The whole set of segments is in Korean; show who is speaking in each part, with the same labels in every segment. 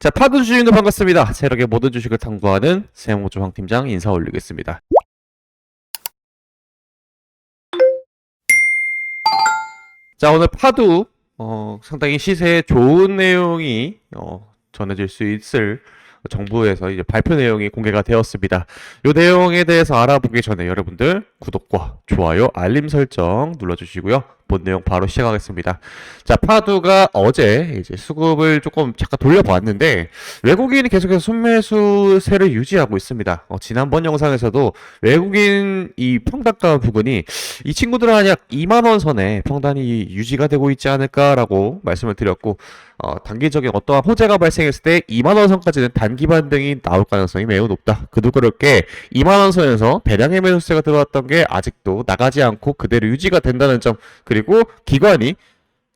Speaker 1: 자, 파도 주인도 반갑습니다. 세력의 모든 주식을 탐구하는 세모조 황 팀장 인사 올리겠습니다. 자, 오늘 파도 어, 상당히 시세에 좋은 내용이 어, 전해질 수 있을 정부에서 이제 발표 내용이 공개가 되었습니다. 이 내용에 대해서 알아보기 전에 여러분들 구독과 좋아요, 알림 설정 눌러주시고요. 본 내용 바로 시작하겠습니다. 자, 파두가 어제 이제 수급을 조금 잠깐 돌려봤는데 외국인이 계속해서 순매수세를 유지하고 있습니다. 어, 지난번 영상에서도 외국인 이 평단가 부분이 이 친구들은 한약 2만 원 선에 평단이 유지가 되고 있지 않을까라고 말씀을 드렸고 어, 단기적인 어떠한 호재가 발생했을 때 2만 원 선까지는 단기 반등이 나올 가능성이 매우 높다. 그도 그렇게 2만 원 선에서 대량의 매수세가 들어왔던 게 아직도 나가지 않고 그대로 유지가 된다는 점 그리고 기관이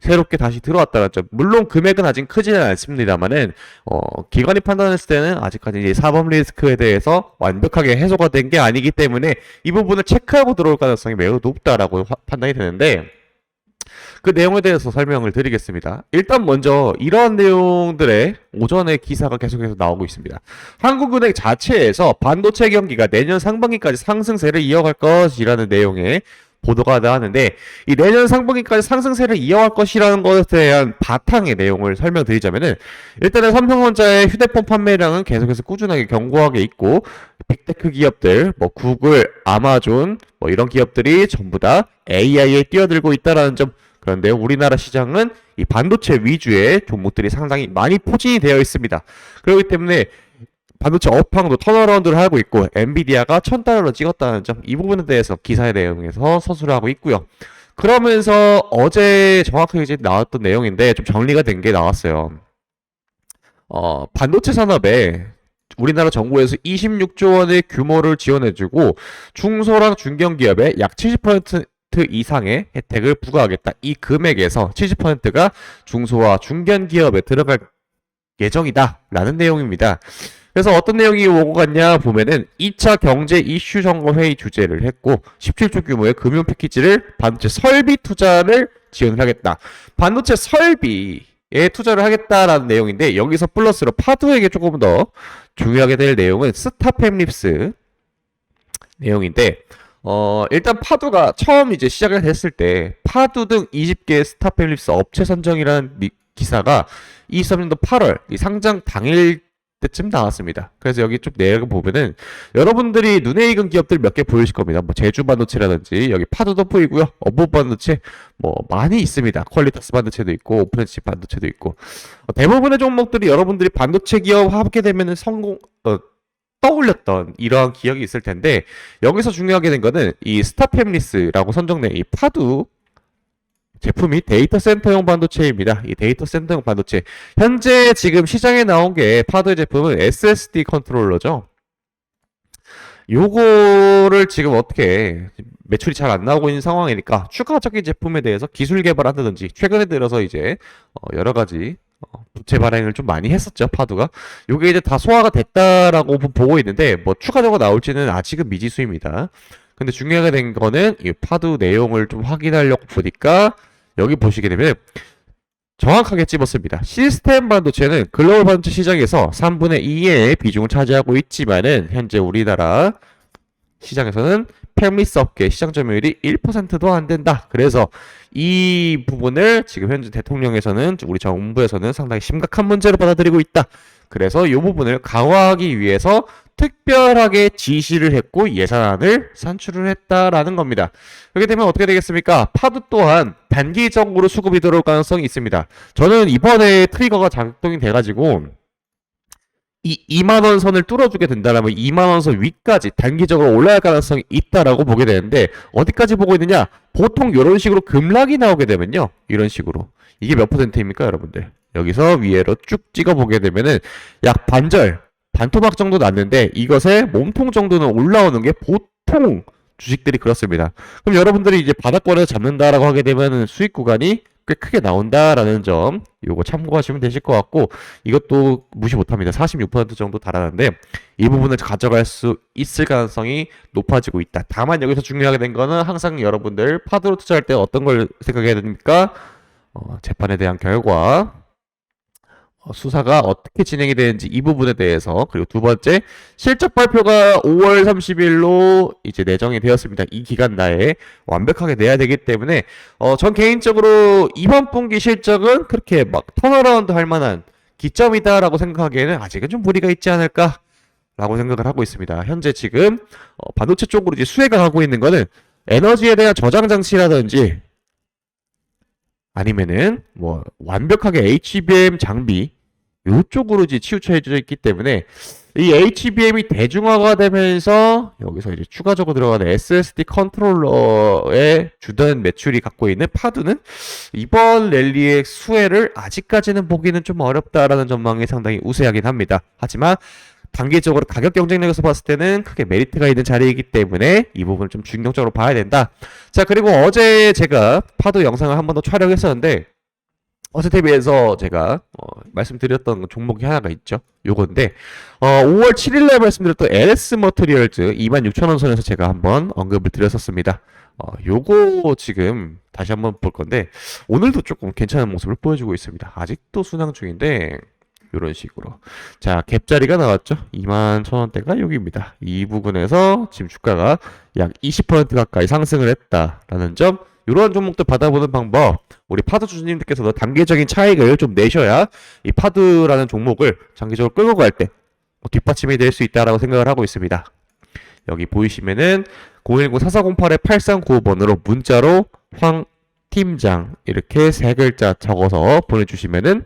Speaker 1: 새롭게 다시 들어왔다는 점. 물론 금액은 아직 크지는 않습니다만은 어, 기관이 판단했을 때는 아직까지 사법 리스크에 대해서 완벽하게 해소가 된 게 아니기 때문에 이 부분을 체크하고 들어올 가능성이 매우 높다라고 화- 판단이 되는데 그 내용에 대해서 설명을 드리겠습니다. 일단 먼저 이러한 내용들의 오전에 기사가 계속해서 나오고 있습니다. 한국은행 자체에서 반도체 경기가 내년 상반기까지 상승세를 이어갈 것이라는 내용의 보도가 나왔는데 이 내년 상반기까지 상승세를 이어갈 것이라는 것에 대한 바탕의 내용을 설명드리자면은 일단은 삼성전자의 휴대폰 판매량은 계속해서 꾸준하게 견고하게 있고 빅테크 기업들 뭐 구글, 아마존 뭐 이런 기업들이 전부 다 AI에 뛰어들고 있다라는 점 그런데 우리나라 시장은 이 반도체 위주의 종목들이 상당히 많이 포진이 되어 있습니다. 그렇기 때문에 반도체 업황도 턴어라운드를 하고 있고 엔비디아가 1000달러로 찍었다는 점 이 부분에 대해서 기사의 내용에서 서술을 하고 있고요. 그러면서 어제 정확하게 이제 나왔던 내용인데 좀 정리가 된 게 나왔어요. 어, 반도체 산업에 우리나라 정부에서 26조 원의 규모를 지원해주고 중소랑 중견기업에 약 70% 이상의 혜택을 부과하겠다. 이 금액에서 70%가 중소와 중견기업에 들어갈 예정이다. 라는 내용입니다. 그래서 어떤 내용이 오고 갔냐 보면은 2차 경제 이슈 점검 회의 주재를 했고 17조 규모의 금융 패키지를 반도체 설비 투자를 지원을 하겠다. 반도체 설비 에 투자를 하겠다라는 내용인데 여기서 플러스로 파두에게 조금 더 중요하게 될 내용은 스타팸립스 내용인데 어 일단 파두가 처음 이제 시작을 했을 때 파두 등 20개 스타팸립스 업체 선정이라는 미- 기사가 23년도 8월 이 상장 당일 때쯤 나왔습니다. 그래서 여기 좀 내용을 보면은 여러분들이 눈에 익은 기업들 몇 개 보이실 겁니다. 뭐 제주 반도체라든지 여기 파도도 보이고요. 어부 반도체 뭐 많이 있습니다. 퀄리타스 반도체도 있고 오픈칩 반도체도 있고 어, 대부분의 종목들이 여러분들이 반도체 기업 하게 되면은 성공 어, 떠올렸던 이러한 기억이 있을 텐데 여기서 중요하게 된 거는 이 스타팸리스라고 선정된 이 파두 제품이 데이터 센터용 반도체입니다. 이 데이터 센터용 반도체. 현재 지금 시장에 나온 게 파드 제품은 SSD 컨트롤러죠. 요거를 지금 어떻게 매출이 잘 안 나오고 있는 상황이니까 추가적인 제품에 대해서 기술 개발한다든지 최근에 들어서 이제 어, 여러 가지 어, 부채 발행을 좀 많이 했었죠 파두가 요게 이제 다 소화가 됐다라고 보- 보고 있는데 뭐 추가적으로 나올지는 아직은 미지수입니다. 근데 중요하게 된 거는 이 파두 내용을 좀 확인하려고 보니까 여기 보시게 되면 정확하게 찝었습니다. 시스템 반도체는 글로벌 반도체 시장에서 3분의 2의 비중을 차지하고 있지만은 현재 우리나라 시장에서는 팸리스 업계 시장 점유율이 1%도 안 된다. 그래서 이 부분을 지금 현재 대통령에서는 우리 정부에서는 상당히 심각한 문제로 받아들이고 있다. 그래서 이 부분을 강화하기 위해서 특별하게 지시를 했고 예산안을 산출을 했다라는 겁니다. 그렇게 되면 어떻게 되겠습니까? 파도 또한 단기적으로 수급이 들어올 가능성이 있습니다. 저는 이번에 트리거가 작동이 돼가지고 이 2만 원 선을 뚫어주게 된다면 2만 원 선 위까지 단기적으로 올라갈 가능성이 있다라고 보게 되는데 어디까지 보고 있느냐? 보통 이런 식으로 급락이 나오게 되면요, 이런 식으로 이게 몇 퍼센트입니까, 여러분들? 여기서 위에로 쭉 찍어 보게 되면은 약 반절, 반토막 정도 났는데 이것의 몸통 정도는 올라오는 게 보통 주식들이 그렇습니다. 그럼 여러분들이 이제 바닥권에서 잡는다라고 하게 되면 수익 구간이 꽤 크게 나온다라는 점 요거 참고하시면 되실 것 같고 이것도 무시 못합니다. 46% 정도 달하는데 이 부분을 가져갈 수 있을 가능성이 높아지고 있다. 다만 여기서 중요하게 된 거는 항상 여러분들 파드로 투자할 때 어떤 걸 생각해야 됩니까? 어, 재판에 대한 결과 어, 수사가 어떻게 진행이 되는지 이 부분에 대해서 그리고 두 번째 실적 발표가 5월 30일로 이제 내정이 되었습니다. 이 기간 내에 완벽하게 내야 되기 때문에 어, 전 개인적으로 이번 분기 실적은 그렇게 막 턴어라운드 할 만한 기점이다라고 생각하기에는 아직은 좀 무리가 있지 않을까? 라고 생각을 하고 있습니다. 현재 지금 어, 반도체 쪽으로 이제 수혜가 가고 있는 거는 에너지에 대한 저장 장치라든지 아니면은 뭐 완벽하게 HBM 장비 이쪽으로 이제 치우쳐져 있기 때문에 이 HBM이 대중화가 되면서 여기서 이제 추가적으로 들어가는 SSD 컨트롤러의 주된 매출이 갖고 있는 파두는 이번 랠리의 수혜를 아직까지는 보기는 좀 어렵다라는 전망이 상당히 우세하긴 합니다. 하지만 단기적으로 가격 경쟁력에서 봤을 때는 크게 메리트가 있는 자리이기 때문에 이 부분을 좀 중점적으로 봐야 된다. 자, 그리고 어제 제가 파도 영상을 한 번 더 촬영했었는데 어제 대비해서 제가 어, 말씀드렸던 종목이 하나가 있죠. 요건데 어, 5월 7일날 말씀드렸던 LS 머트리얼즈 26,000원 선에서 제가 한번 언급을 드렸었습니다. 어, 요거 지금 다시 한번 볼 건데 오늘도 조금 괜찮은 모습을 보여주고 있습니다. 아직도 순항 중인데 이런 식으로 자 갭자리가 나왔죠 2만 천원대가 여기입니다 이 부분에서 지금 주가가 약 20% 가까이 상승을 했다라는 점 이러한 종목들 받아보는 방법 우리 파드 주주님들께서도 단계적인 차익을 좀 내셔야 이 파드라는 종목을 장기적으로 끌고 갈 때 뒷받침이 될 수 있다라고 생각을 하고 있습니다 여기 보이시면은 010-4408-8395번으로 문자로 황 팀장 이렇게 세 글자 적어서 보내주시면은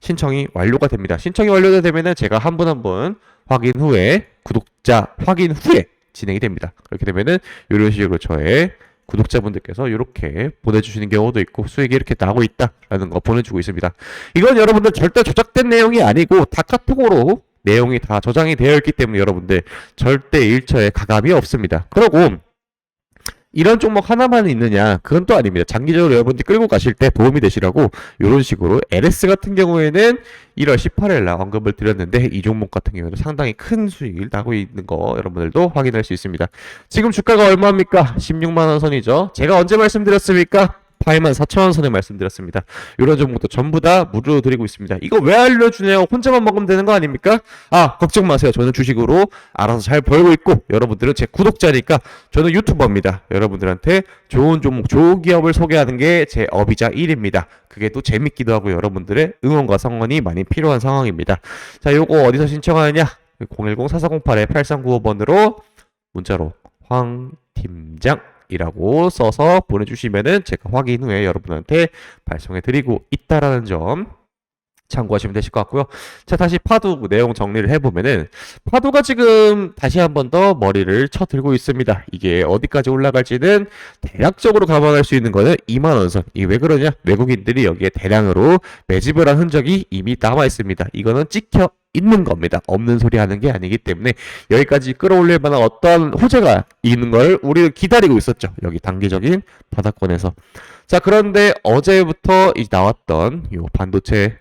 Speaker 1: 신청이 완료가 됩니다. 신청이 완료되면은 제가 한 분 한 분 확인 후에 구독자 확인 후에 진행이 됩니다. 그렇게 되면은 이런 식으로 저의 구독자분들께서 이렇게 보내주시는 경우도 있고 수익이 이렇게 나고 있다라는 거 보내주고 있습니다. 이건 여러분들 절대 조작된 내용이 아니고 다 카톡으로 내용이 다 저장이 되어 있기 때문에 여러분들 절대 일처에 가감이 없습니다. 그리고 이런 종목 하나만 있느냐? 그건 또 아닙니다. 장기적으로 여러분들이 끌고 가실 때 도움이 되시라고 이런 식으로 LS 같은 경우에는 1월 18일 날 언급을 드렸는데 이 종목 같은 경우에는 상당히 큰 수익을 나고 있는 거 여러분들도 확인할 수 있습니다. 지금 주가가 얼마입니까? 16만 원 선이죠. 제가 언제 말씀드렸습니까? 8만 4천원 선에 말씀드렸습니다. 이런 종목도 전부 다 무료로 드리고 있습니다. 이거 왜 알려주네요? 혼자만 먹으면 되는 거 아닙니까? 아, 걱정 마세요. 저는 주식으로 알아서 잘 벌고 있고, 여러분들은 제 구독자니까 저는 유튜버입니다. 여러분들한테 좋은 종목, 좋은 기업을 소개하는 게 제 업이자 일입니다. 그게 또 재밌기도 하고 여러분들의 응원과 성원이 많이 필요한 상황입니다. 자, 요거 어디서 신청하느냐? 010-4408-8395번으로 문자로 황 팀장 이라고 써서 보내주시면은 제가 확인 후에 여러분한테 발송해 드리고 있다라는 점 참고하시면 되실 것 같고요. 자, 다시 파도 내용 정리를 해보면은 파도가 지금 다시 한 번 더 머리를 쳐들고 있습니다. 이게 어디까지 올라갈지는 대략적으로 감안할 수 있는 거는 2만 원 선. 이게 왜 그러냐? 외국인들이 여기에 대량으로 매집을 한 흔적이 이미 남아 있습니다. 이거는 찍혀 있는 겁니다. 없는 소리 하는 게 아니기 때문에 여기까지 끌어올릴 만한 어떠한 호재가 있는 걸 우리는 기다리고 있었죠. 여기 단기적인 바닥권에서. 자, 그런데 어제부터 이 나왔던 이 반도체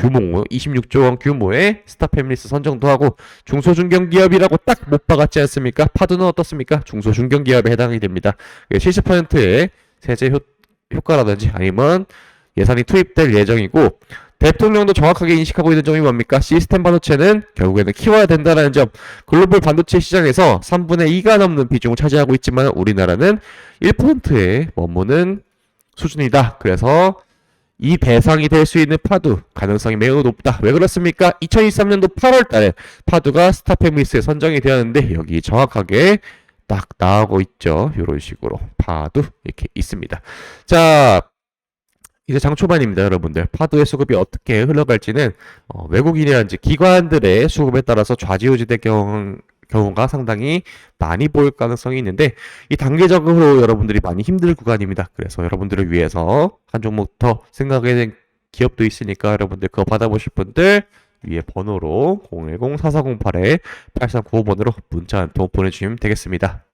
Speaker 1: 규모 26조 원 규모의 스타패밀리스 선정도 하고 중소중견기업이라고 딱 못 박았지 않습니까? 파도는 어떻습니까? 중소중견기업에 해당이 됩니다. 70%의 세제 효, 효과라든지 아니면 예산이 투입될 예정이고 대통령도 정확하게 인식하고 있는 점이 뭡니까? 시스템 반도체는 결국에는 키워야 된다는 점. 글로벌 반도체 시장에서 3분의 2가 넘는 비중을 차지하고 있지만 우리나라는 1%에 머무는 수준이다. 그래서 이 대상이 될 수 있는 파두 가능성이 매우 높다. 왜 그렇습니까? 2023년도 8월 달에 파두가 스타패미스에 선정이 되었는데 여기 정확하게 딱 나오고 있죠. 이런 식으로 파두 이렇게 있습니다. 자, 이제 장 초반입니다, 여러분들. 파도의 수급이 어떻게 흘러갈지는 어, 외국인이라든지 기관들의 수급에 따라서 좌지우지될 경우, 경우가 상당히 많이 보일 가능성이 있는데 이 단계적으로 여러분들이 많이 힘들 구간입니다. 그래서 여러분들을 위해서 한 종목 더 생각해 낸 기업도 있으니까 여러분들 그거 받아보실 분들 위에 번호로 010-4408-8395번으로 문자 한 통 보내주시면 되겠습니다.